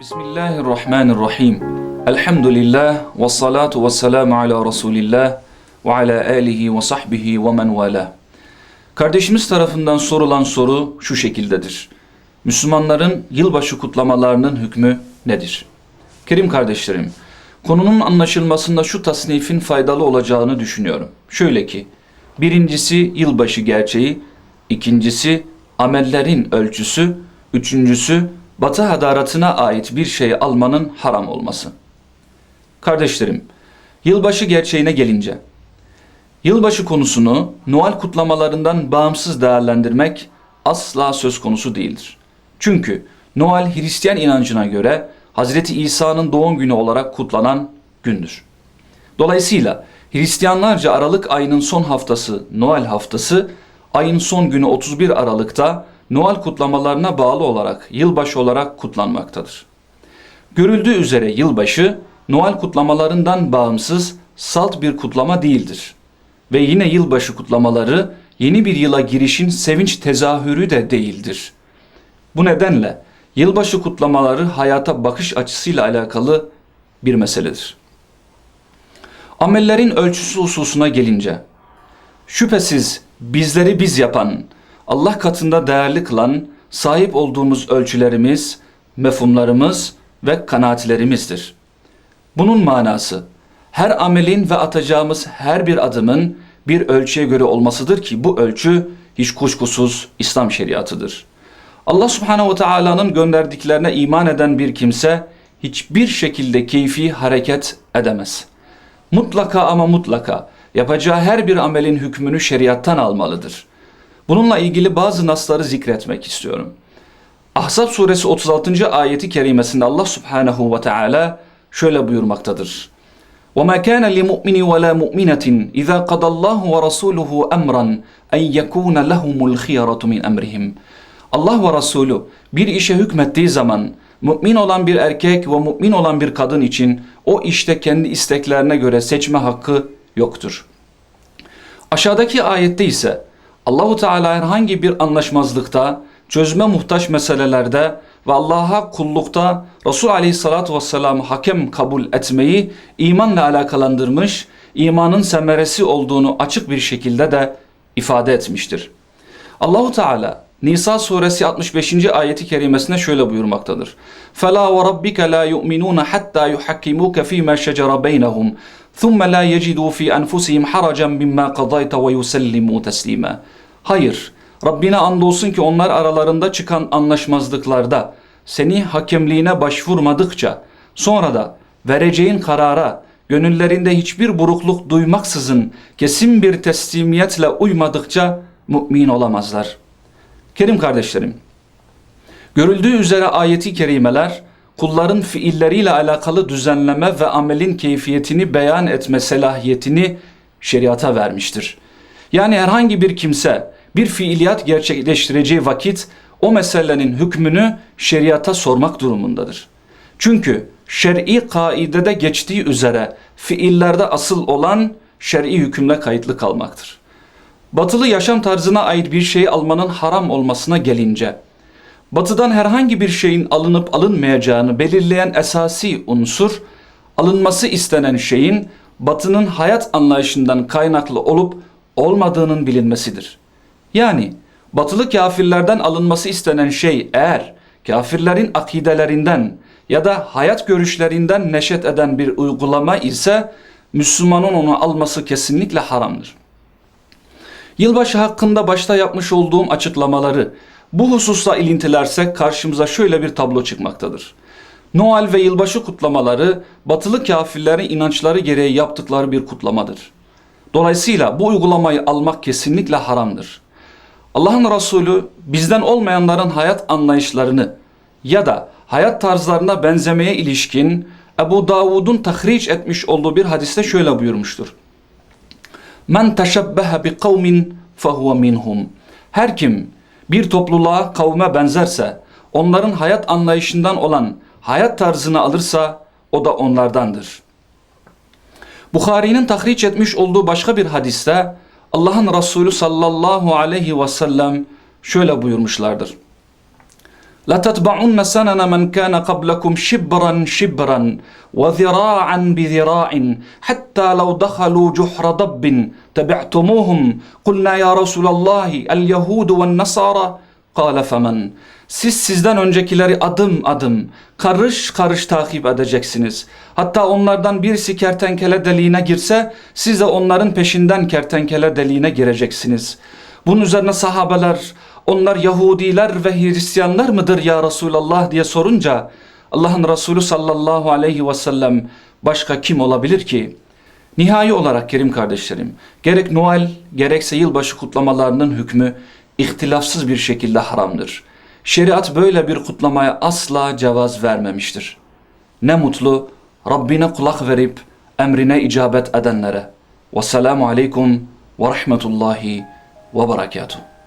Bismillahirrahmanirrahim. Elhamdülillah ve salatu ve selamu ala Resulillah ve ala alihi ve sahbihi ve men vala. Kardeşimiz tarafından sorulan soru şu şekildedir. Müslümanların yılbaşı kutlamalarının hükmü nedir? Kerim kardeşlerim, konunun anlaşılmasında şu tasnifin faydalı olacağını düşünüyorum. Şöyle ki, birincisi yılbaşı gerçeği, ikincisi amellerin ölçüsü, üçüncüsü batı hadaratına ait bir şey almanın haram olması. Kardeşlerim, yılbaşı gerçeğine gelince, yılbaşı konusunu Noel kutlamalarından bağımsız değerlendirmek asla söz konusu değildir. Çünkü Noel Hristiyan inancına göre Hazreti İsa'nın doğum günü olarak kutlanan gündür. Dolayısıyla Hristiyanlarca Aralık ayının son haftası Noel haftası, ayın son günü 31 Aralık'ta Noel kutlamalarına bağlı olarak yılbaşı olarak kutlanmaktadır. Görüldüğü üzere yılbaşı Noel kutlamalarından bağımsız salt bir kutlama değildir. Ve yine yılbaşı kutlamaları yeni bir yıla girişin sevinç tezahürü de değildir. Bu nedenle yılbaşı kutlamaları hayata bakış açısıyla alakalı bir meseledir. Amellerin ölçüsü hususuna gelince, şüphesiz bizleri biz yapan, Allah katında değerli kılan sahip olduğumuz ölçülerimiz, mefhumlarımız ve kanaatlerimizdir. Bunun manası her amelin ve atacağımız her bir adımın bir ölçüye göre olmasıdır ki bu ölçü hiç kuşkusuz İslam şeriatıdır. Allah subhanehu ve teala'nın gönderdiklerine iman eden bir kimse hiçbir şekilde keyfi hareket edemez. Mutlaka ama mutlaka yapacağı her bir amelin hükmünü şeriattan almalıdır. Bununla ilgili bazı nasları zikretmek istiyorum. Ahzab suresi 36. ayeti kerimesinde Allah subhanehu ve teala şöyle buyurmaktadır. وَمَا كَانَ لِمُؤْمِنِ وَلَا مُؤْمِنَةٍ إِذَا قَدَ اللّٰهُ وَرَسُولُهُ أَمْرًا اَنْ يَكُونَ لَهُمُ الْخِيَرَةُ مِنْ أَمْرِهِمْ Allah ve Resulü bir işe hükmettiği zaman mümin olan bir erkek ve mümin olan bir kadın için o işte kendi isteklerine göre seçme hakkı yoktur. Aşağıdaki ayette ise Allahu Teala herhangi bir anlaşmazlıkta, çözme muhtaç meselelerde ve Allah'a kullukta Resul Aleyhisselatü Vesselam'ı hakem kabul etmeyi imanla alakalandırmış, imanın semeresi olduğunu açık bir şekilde de ifade etmiştir. Allahu Teala Nisa suresi 65. ayeti kerimesine şöyle buyurmaktadır. فَلَا وَرَبِّكَ لَا يُؤْمِنُونَ حَتَّى يُحَكِّمُوكَ ف۪ي مَا شَجَرَ بَيْنَهُمْ ثُمَّ لَا يَجِدُوا ف۪ي أَنْفُسِهِمْ حَرَجًا مِمَّا قَضَيْتَ وَيُسَلِّمُوا تَسْلِيمًا Hayır, Rabbine andolsun ki onlar aralarında çıkan anlaşmazlıklarda seni hakemliğine başvurmadıkça sonra da vereceğin karara gönüllerinde hiçbir burukluk duymaksızın kesin bir teslimiyetle uymadıkça mümin olamazlar. Kerim kardeşlerim, görüldüğü üzere ayeti kerimeler kulların fiilleriyle alakalı düzenleme ve amelin keyfiyetini beyan etme selahiyetini şeriata vermiştir. Yani herhangi bir kimse bir fiiliyat gerçekleştireceği vakit o meselenin hükmünü şeriata sormak durumundadır. Çünkü şer'i kaidede geçtiği üzere fiillerde asıl olan şer'i hükümle kayıtlı kalmaktır. Batılı yaşam tarzına ait bir şeyi almanın haram olmasına gelince, batıdan herhangi bir şeyin alınıp alınmayacağını belirleyen esasi unsur, alınması istenen şeyin batının hayat anlayışından kaynaklı olup olmadığının bilinmesidir. Yani batılı kafirlerden alınması istenen şey eğer kafirlerin akidelerinden ya da hayat görüşlerinden neşet eden bir uygulama ise Müslümanın onu alması kesinlikle haramdır. Yılbaşı hakkında başta yapmış olduğum açıklamaları bu hususla ilintilersek karşımıza şöyle bir tablo çıkmaktadır. Noel ve yılbaşı kutlamaları batılı kafirlerin inançları gereği yaptıkları bir kutlamadır. Dolayısıyla bu uygulamayı almak kesinlikle haramdır. Allah'ın Resulü bizden olmayanların hayat anlayışlarını ya da hayat tarzlarına benzemeye ilişkin Ebu Davud'un tahriç etmiş olduğu bir hadiste şöyle buyurmuştur. Men teşebbehe bi kavmin fehuve minhum. Her kim bir topluluğa kavme benzerse, onların hayat anlayışından olan hayat tarzını alırsa o da onlardandır. Bukhari'nin tahriç etmiş olduğu başka bir hadiste Allah'ın Resulü sallallahu aleyhi ve sellem şöyle buyurmuşlardır. لَتَتْبَعُنَّ سَنَنَ مَنْ كَانَ قَبْلَكُمْ شِبْرًا شِبْرًا وَذِرَاعًا بِذِرَاعٍ حَتَّى لَوْ دَخَلُوا جُحْرَ ضَبٍّ تَبِعْتُمُوهُمْ قُلْنَا يَا رَسُولَ اللّٰهِ الْيَهُودُ وَالنَّصَارَى قَالَ فَمَنْ Siz sizden öncekileri adım adım, karış karış takip edeceksiniz. Hatta onlardan birisi kertenkele deliğine girse, siz de onların peşinden kertenkele deliğine gireceksiniz. Bunun üzerine sahabeler, onlar Yahudiler ve Hristiyanlar mıdır ya Resulallah diye sorunca, Allah'ın Resulü sallallahu aleyhi ve sellem başka kim olabilir ki? Nihai olarak Kerim kardeşlerim, gerek Noel gerekse yılbaşı kutlamalarının hükmü ihtilafsız bir şekilde haramdır. Şeriat böyle bir kutlamaya asla cevaz vermemiştir. Ne mutlu Rabbine kulak verip emrine icabet edenlere. Vesselamu aleyküm ve rahmetullahi ve berekatuhu.